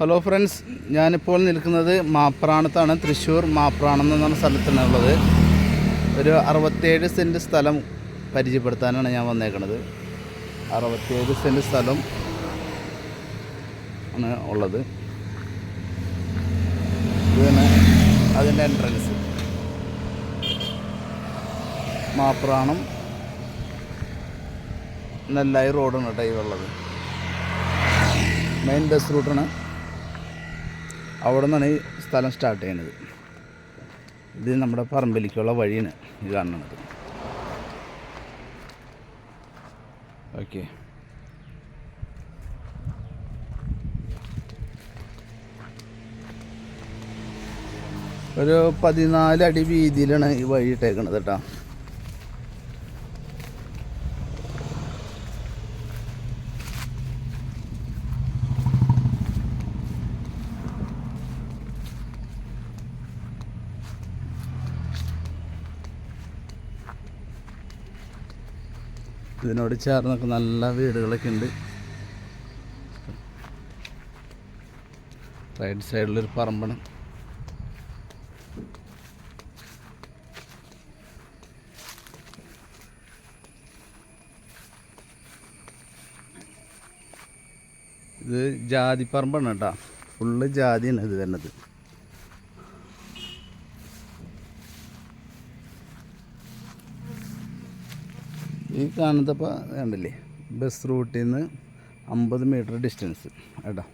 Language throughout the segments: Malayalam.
ഹലോ ഫ്രണ്ട്സ് ഞാനിപ്പോൾ നിൽക്കുന്നത് മാപ്രാണത്താണ്. തൃശ്ശൂർ മാപ്രാണം എന്ന് പറഞ്ഞ സ്ഥലത്താണ് ഉള്ളത് ഒരു അറുപത്തേഴ് സെന്റ് സ്ഥലം പരിചയപ്പെടുത്താനാണ് ഞാൻ വന്നേക്കുന്നത് അറുപത്തേഴ് സെന്റ് സ്ഥലം ആണ് ഉള്ളത്. ഇതാണ് അതിന്റെ എൻട്രൻസ് മാപ്രാണം നെല്ലായി റോഡാണ് ഈ ഉള്ളത് മെയിൻ ബസ് റൂട്ടാണ് അവിടെ നിന്നാണ് ഈ സ്ഥലം സ്റ്റാർട്ട് ചെയ്യുന്നത് ഇത് നമ്മുടെ പറമ്പിലേക്കുള്ള വഴിയാണ് ഇത് കാണുന്നത്. ഓക്കെ. ഒരു പതിനാല് അടി വീതിയിലാണ് ഈ വഴി ഇട്ടേക്കണത് കേട്ടോ. ഇതിനോട് ചേർന്നൊക്കെ നല്ല വീടുകളൊക്കെ ഉണ്ട്. റൈറ്റ് സൈഡിലൊരു പറമ്പാണ്. ഇത് ജാതി പറമ്പാണ് കേട്ടോ. ഫുള്ള് ജാതിയാണ് ഇത് വരുന്നത്. ഈ കാണുന്നപ്പോൾ കണ്ടില്ലേ? ബസ് റൂട്ടിൽ നിന്ന് അമ്പത് മീറ്റർ ഡിസ്റ്റൻസ് കേട്ടോ?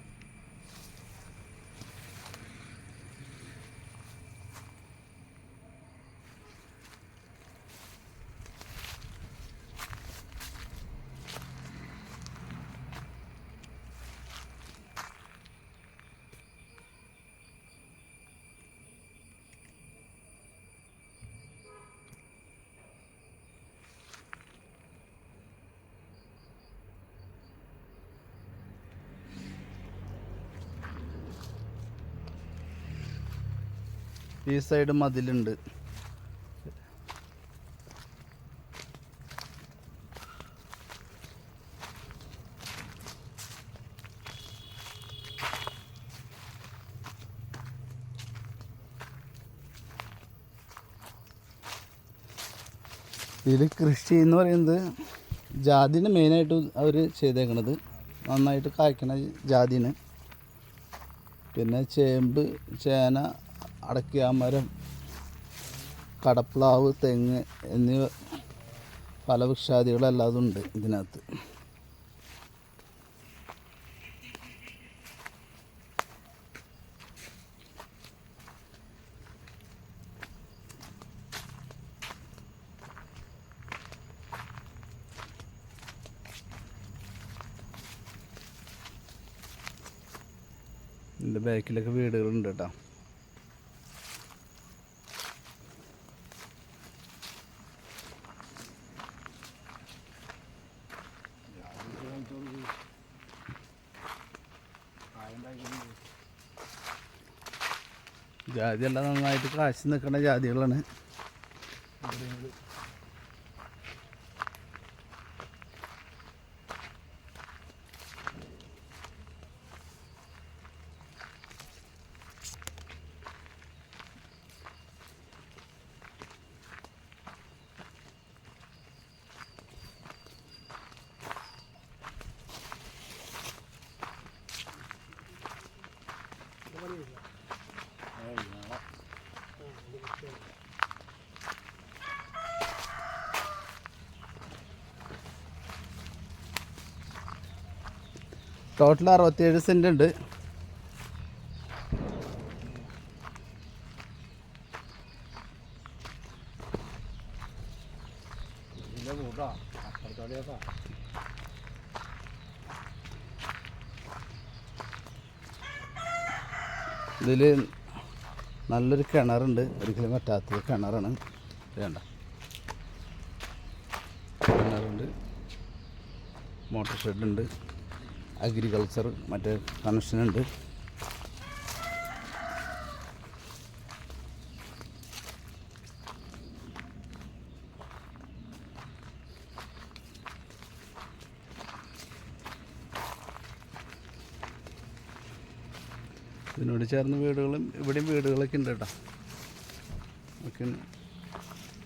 ഈ സൈഡ് മതിലുണ്ട്. ഇതിൽ കൃഷി എന്ന് പറയുന്നത് ജാതിന് മെയിനായിട്ട് അവർ ചെയ്തേക്കണത്. നന്നായിട്ട് കായ്ക്കണ ജാതിന് പിന്നെ ചേമ്പ് ചേന അടയ്ക്കാമരം കടപ്ലാവ് തെങ്ങ് എന്നിവ പല വൃക്ഷാദികളല്ലാതെ ഉണ്ട് ഇതിനകത്ത്. ബാക്കിലൊക്കെ വീടുകളുണ്ട് കേട്ടോ. ജാതിയെല്ലാം നന്നായിട്ട് കാശ് നിൽക്കുന്ന ജാതികളാണ്. ടോട്ടൽ അറുപത്തിയേഴ് സെന്റ് ഉണ്ട്. ഇതിൽ നല്ലൊരു കിണറുണ്ട്. ഒരിക്കലും പറ്റാത്ത കിണറാണ്. വേണ്ട. കിണറുണ്ട്. മോട്ടോർ ഷെഡുണ്ട്. അഗ്രികൾച്ചർ മറ്റേ കണക്ഷനുണ്ട് ഇതിനോട് ചേർന്ന് വീടുകളും ഇവിടെയും വീടുകളൊക്കെ ഉണ്ട് കേട്ടോ. ഒക്കെ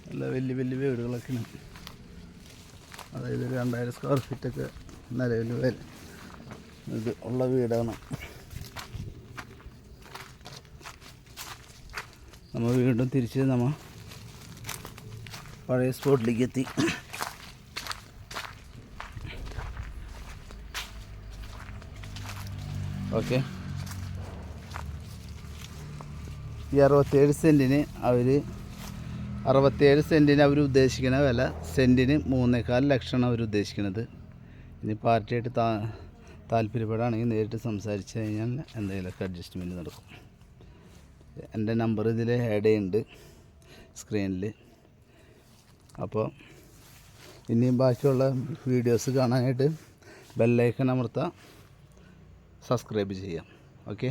നല്ല വലിയ വലിയ വീടുകളൊക്കെ ഉണ്ട്. അതായത് രണ്ടായിരം സ്ക്വയർ ഫീറ്റൊക്കെ നിലവിൽ വരും ഇത് ഉള്ള വീടാണ്. നമ്മൾ വീണ്ടും തിരിച്ച് നമ്മൾ പഴയ സ്പോട്ടിലേക്ക് എത്തി. ഓക്കെ. ഈ അറുപത്തേഴ് സെന്റിന് അവർ അറുപത്തേഴ് സെന്റിന് അവർ ഉദ്ദേശിക്കുന്ന വില സെന്റിന് മൂന്നേകാൽ ലക്ഷമാണ് അവർ ഉദ്ദേശിക്കുന്നത് ഇനി പാർട്ടിയായിട്ട് താ താല്പര്യപ്പെടുകയാണെങ്കിൽ നേരിട്ട് സംസാരിച്ച് കഴിഞ്ഞാൽ എന്തെങ്കിലുമൊക്കെ അഡ്ജസ്റ്റ്മെന്റ് നടക്കും. എന്റെ നമ്പർ ഇതിൽ ആഡ് ചെയ്യുന്നുണ്ട് സ്ക്രീനിൽ അപ്പോൾ ഇനിയും ബാക്കിയുള്ള വീഡിയോസ് കാണാനായിട്ട് ബെല്ലൈക്കൺ അമർത്താം. സബ്സ്ക്രൈബ് ചെയ്യാം. ഓക്കെ